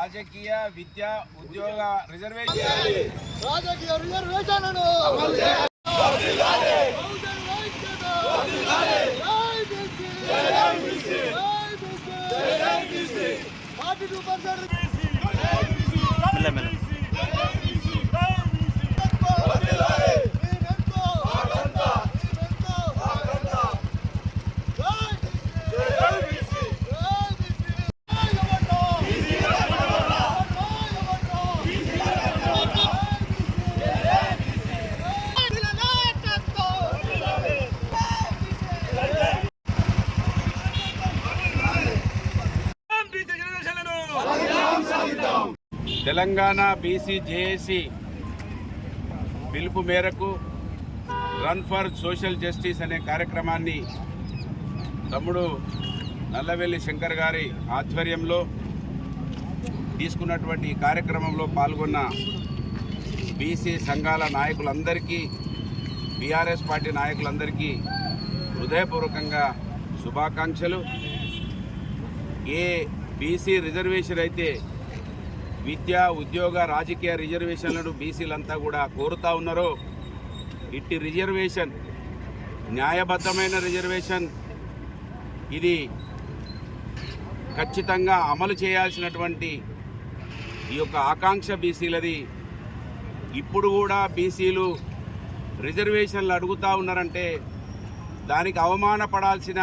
రాజకీయ విద్య ఉద్యోగ రిజర్వేషన్. రాజకీయ రిజర్వేషన్లను forty two Telangana BC JAC పిలుపు మేరకు రన్ ఫర్ సోషల్ జస్టిస్ అనే కార్యక్రమాన్ని తమ్ముడు నల్లవెల్లి శంకర్ గారి ఆధ్వర్యంలో తీసుకున్నటువంటి కార్యక్రమంలో పాల్గొన్న బీసీ సంఘాల నాయకులందరికీ బీఆర్ఎస్ పార్టీ నాయకులందరికీ హృదయపూర్వకంగా శుభాకాంక్షలు. ఏ బీసీ రిజర్వేషన్ అయితే విద్య ఉద్యోగ రాజకీయ రిజర్వేషన్లను బీసీలంతా కూడా కోరుతా ఉన్నారో ఇట్టి రిజర్వేషన్ న్యాయబద్ధమైన రిజర్వేషన్ ఇది ఖచ్చితంగా అమలు చేయాల్సినటువంటి ఈ యొక్క ఆకాంక్ష బీసీలది. ఇప్పుడు కూడా బీసీలు రిజర్వేషన్లు అడుగుతూ ఉన్నారంటే దానికి అవమానపడాల్సిన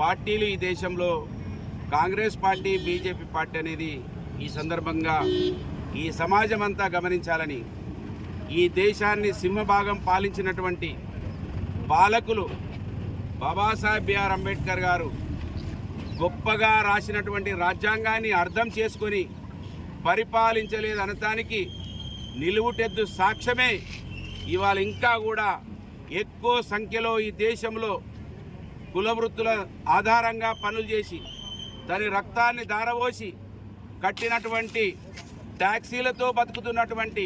పార్టీలు ఈ దేశంలో కాంగ్రెస్ పార్టీ బీజేపీ పార్టీ అనేది ఈ సందర్భంగా ఈ సమాజం అంతా గమనించాలని ఈ దేశాన్ని సింహభాగం పాలించినటువంటి పాలకులు బాబాసాహెబ్ బిఆర్ అంబేద్కర్ గారు గొప్పగా రాసినటువంటి రాజ్యాంగాన్ని అర్థం చేసుకొని పరిపాలించలేదు అనటానికి నిలువుటెద్దు సాక్ష్యమే ఇవాళ ఇంకా కూడా ఎక్కువ సంఖ్యలో ఈ దేశంలో కులవృత్తుల ఆధారంగా పనులు చేసి తన రక్తాన్ని దారవోసి కట్టినటువంటి ట్యాక్సీలతో బతుకుతున్నటువంటి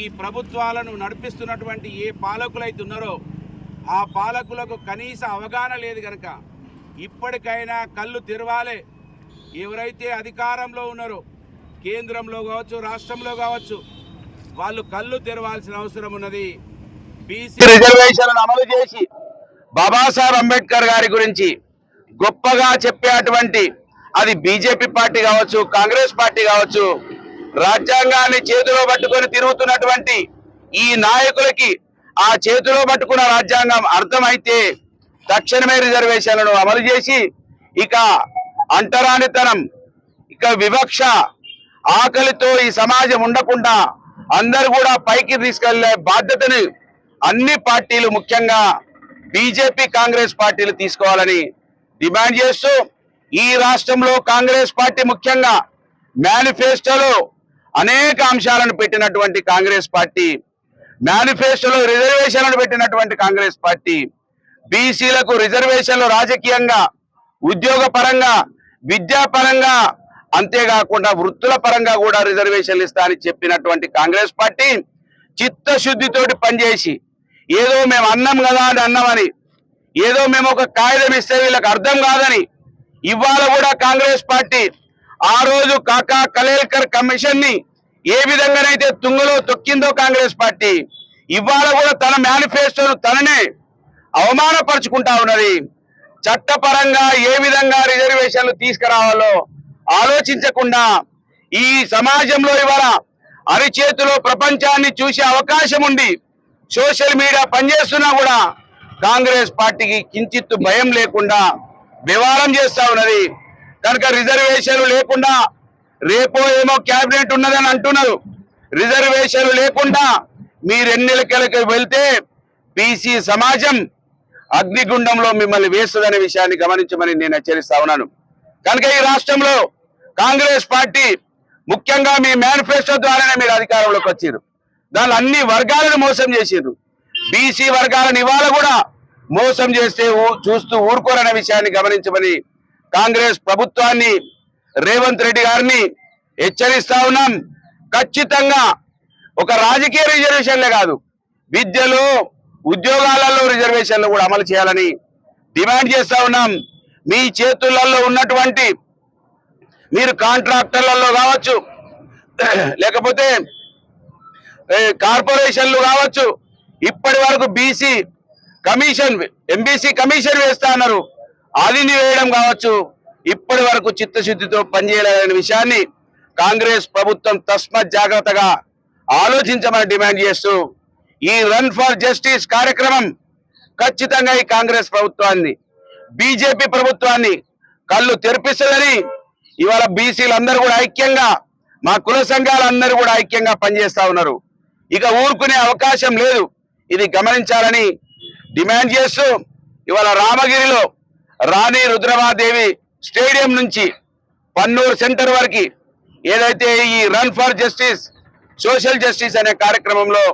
ఈ ప్రభుత్వాలను నడిపిస్తున్నటువంటి ఏ పాలకులైతే ఉన్నారో ఆ పాలకులకు కనీస అవగాహన లేదు కనుక ఇప్పటికైనా కళ్ళు తెరవాలే. ఎవరైతే అధికారంలో ఉన్నారో కేంద్రంలో కావచ్చు రాష్ట్రంలో కావచ్చు వాళ్ళు కళ్ళు తెరవాల్సిన అవసరం ఉన్నది. బీసీ రిజర్వేషన్లను అమలు చేసి బాబాసాహెబ్ అంబేద్కర్ గారి గురించి గొప్పగా చెప్పేటువంటి అది బీజేపీ పార్టీ కావచ్చు కాంగ్రెస్ పార్టీ కావచ్చు రాజ్యాంగాన్ని చేతిలో పట్టుకొని తిరుగుతున్నటువంటి ఈ నాయకులకి ఆ చేతిలో పట్టుకున్న రాజ్యాంగం అర్థమైతే తక్షణమే రిజర్వేషన్లను అమలు చేసి ఇక అంటరానితనం ఇక వివక్ష ఆకలితో ఈ సమాజం ఉండకుండా అందరు కూడా పైకి తీసుకెళ్ళే బాధ్యతని అన్ని పార్టీలు ముఖ్యంగా బీజేపీ కాంగ్రెస్ పార్టీలు తీసుకోవాలని డిమాండ్ చేస్తూ ఈ రాష్ట్రంలో కాంగ్రెస్ పార్టీ ముఖ్యంగా మేనిఫెస్టోలో అనేక అంశాలను పెట్టినటువంటి కాంగ్రెస్ పార్టీ మేనిఫెస్టోలో రిజర్వేషన్లను పెట్టినటువంటి కాంగ్రెస్ పార్టీ బీసీలకు రిజర్వేషన్లు రాజకీయంగా ఉద్యోగ పరంగా విద్యాపరంగా అంతేకాకుండా వృత్తుల పరంగా కూడా రిజర్వేషన్లు ఇస్తా అని చెప్పినటువంటి కాంగ్రెస్ పార్టీ చిత్తశుద్ధితోటి పనిచేసి ఏదో మేము అన్నం కదా అని అన్నామని ఏదో మేము ఒక కాగితం ఇస్తే వీళ్ళకి అర్థం కాదని ఇవాళ కూడా కాంగ్రెస్ పార్టీ ఆ రోజు కాకా కలేల్కర్ కమిషన్ని ఏ విధంగానైతే తుంగలో తొక్కిందో కాంగ్రెస్ పార్టీ ఇవాళ కూడా తన మేనిఫెస్టోను తననే అవమానపరుచుకుంటా ఉన్నది. చట్టపరంగా ఏ విధంగా రిజర్వేషన్లు తీసుకురావాలో ఆలోచించకుండా ఈ సమాజంలో ఇవాళ అరిచేతిలో ప్రపంచాన్ని చూసే అవకాశం ఉంది సోషల్ మీడియా పనిచేస్తున్నా కూడా కాంగ్రెస్ పార్టీకి కించిత్తు భయం లేకుండా వివాదం చేస్తా ఉన్నది. కనుక రిజర్వేషన్లు లేకుండా రేపో ఏమో క్యాబినెట్ ఉన్నదని అంటున్నారు. రిజర్వేషన్లు లేకుండా మీరు ఎన్నికలకు వెళ్తే బీసీ సమాజం అగ్నిగుండంలో మిమ్మల్ని వేస్తుందనే విషయాన్ని గమనించమని నేను హెచ్చరిస్తా ఉన్నాను. కనుక ఈ రాష్ట్రంలో కాంగ్రెస్ పార్టీ ముఖ్యంగా మీ మేనిఫెస్టో ద్వారానే మీరు అధికారంలోకి వచ్చారు దాని అన్ని వర్గాలను మోసం చేసిండ్రు. బీసీ వర్గాలను ఇవాళ కూడా మోసం చేస్తే చూస్తూ ఊరుకోరనే విషయాన్ని గమనించమని కాంగ్రెస్ ప్రభుత్వాన్ని రేవంత్ రెడ్డి గారిని హెచ్చరిస్తా ఉన్నాం. ఖచ్చితంగా ఒక రాజకీయ రిజర్వేషన్లే కాదు విద్యలో ఉద్యోగాలలో రిజర్వేషన్లు కూడా అమలు చేయాలని డిమాండ్ చేస్తా ఉన్నాం. మీ చేతులలో ఉన్నటువంటి మీరు కాంట్రాక్టర్లలో కావచ్చు లేకపోతే కార్పొరేషన్లు కావచ్చు ఇప్పటి వరకు బీసీ కమిషన్ ఎంబీసీ కమిషన్ వేస్తా అన్నారు. అదిని వేయడం కావచ్చు ఇప్పటి వరకు చిత్తశుద్ధితో పనిచేయలేదనే విషయాన్ని కాంగ్రెస్ ప్రభుత్వం తస్మత్ జాగ్రత్తగా ఆలోచించమని డిమాండ్ చేస్తూ ఈ రన్ ఫర్ జస్టిస్ కార్యక్రమం ఖచ్చితంగా ఈ కాంగ్రెస్ ప్రభుత్వాన్ని బీజేపీ ప్రభుత్వాన్ని కళ్ళు తెరిపిస్తుందని ఇవాళ బీసీలందరూ కూడా ఐక్యంగా మా కుల సంఘాలందరూ కూడా ఐక్యంగా పనిచేస్తా ఉన్నారు. ఇక ఊరుకునే అవకాశం లేదు. ఇది గమనించాలని డిమాండ్ చేస్తూ ఇవాళ రామగిరిలో రాణి రుద్రమాదేవి స్టేడియం నుంచి పన్నూరు సెంటర్ వరకు ఏదైతే ఈ run for justice social justice అనే కార్యక్రమంలో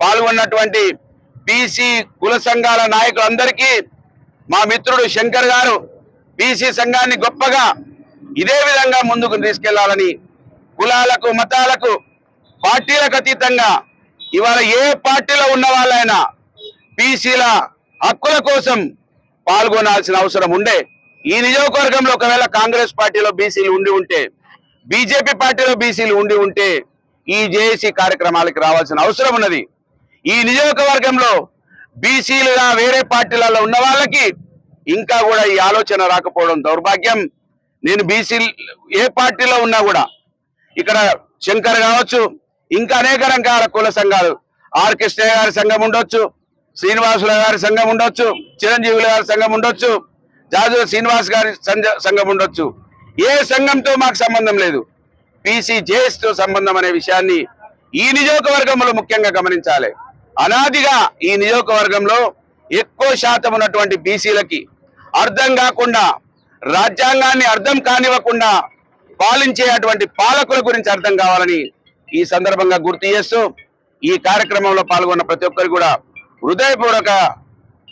పాల్గొన్నటువంటి బీసీ కుల సంఘాల నాయకులందరికీ మా మిత్రుడు శంకర్ గారు బీసీ సంఘాన్ని గొప్పగా ఇదే విధంగా ముందుకు తీసుకెళ్ళాలని కులాలకు మతాలకు పార్టీలకు అతీతంగా ఇవాళ ఏ పార్టీలో ఉన్న వాళ్ళైనా బీసీల హక్కుల కోసం పాల్గొనాల్సిన అవసరం ఉండే. ఈ నియోజకవర్గంలో ఒకవేళ కాంగ్రెస్ పార్టీలో బీసీలు ఉండి ఉంటే బీజేపీ పార్టీలో బీసీలు ఉండి ఉంటే ఈ జేఏసీ కార్యక్రమాలకు రావాల్సిన అవసరం ఉన్నది. ఈ నియోజకవర్గంలో బీసీలుగా వేరే పార్టీలలో ఉన్న వాళ్ళకి ఇంకా కూడా ఈ ఆలోచన రాకపోవడం దౌర్భాగ్యం. నేను బీసీ ఏ పార్టీలో ఉన్నా కూడా ఇక్కడ శంకర్ కావచ్చు ఇంకా అనేక రకాల కుల సంఘాలు ఆర్ గారి సంఘం ఉండొచ్చు శ్రీనివాసుల గారి సంఘం ఉండొచ్చు చిరంజీవుల గారి సంఘం ఉండొచ్చు జాజు శ్రీనివాస్ గారి సంఘం ఉండొచ్చు. ఏ సంఘంతో మాకు సంబంధం లేదు. పీసీ తో సంబంధం అనే విషయాన్ని ఈ నియోజకవర్గంలో ముఖ్యంగా గమనించాలి. అనాదిగా ఈ నియోజకవర్గంలో ఎక్కువ శాతం ఉన్నటువంటి బీసీలకి అర్థం కాకుండా రాజ్యాంగాన్ని అర్థం కానివ్వకుండా పాలించే అటువంటి పాలకుల గురించి అర్థం కావాలని ఈ సందర్భంగా గుర్తు చేస్తూ ఈ కార్యక్రమంలో పాల్గొన్న ప్రతి ఒక్కరికి కూడా హృదయపూర్వక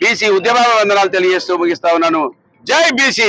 బీసీ ఉద్యమ వందనాలు తెలియజేస్తూ ముగిస్తా ఉన్నాను. జై బీసీ.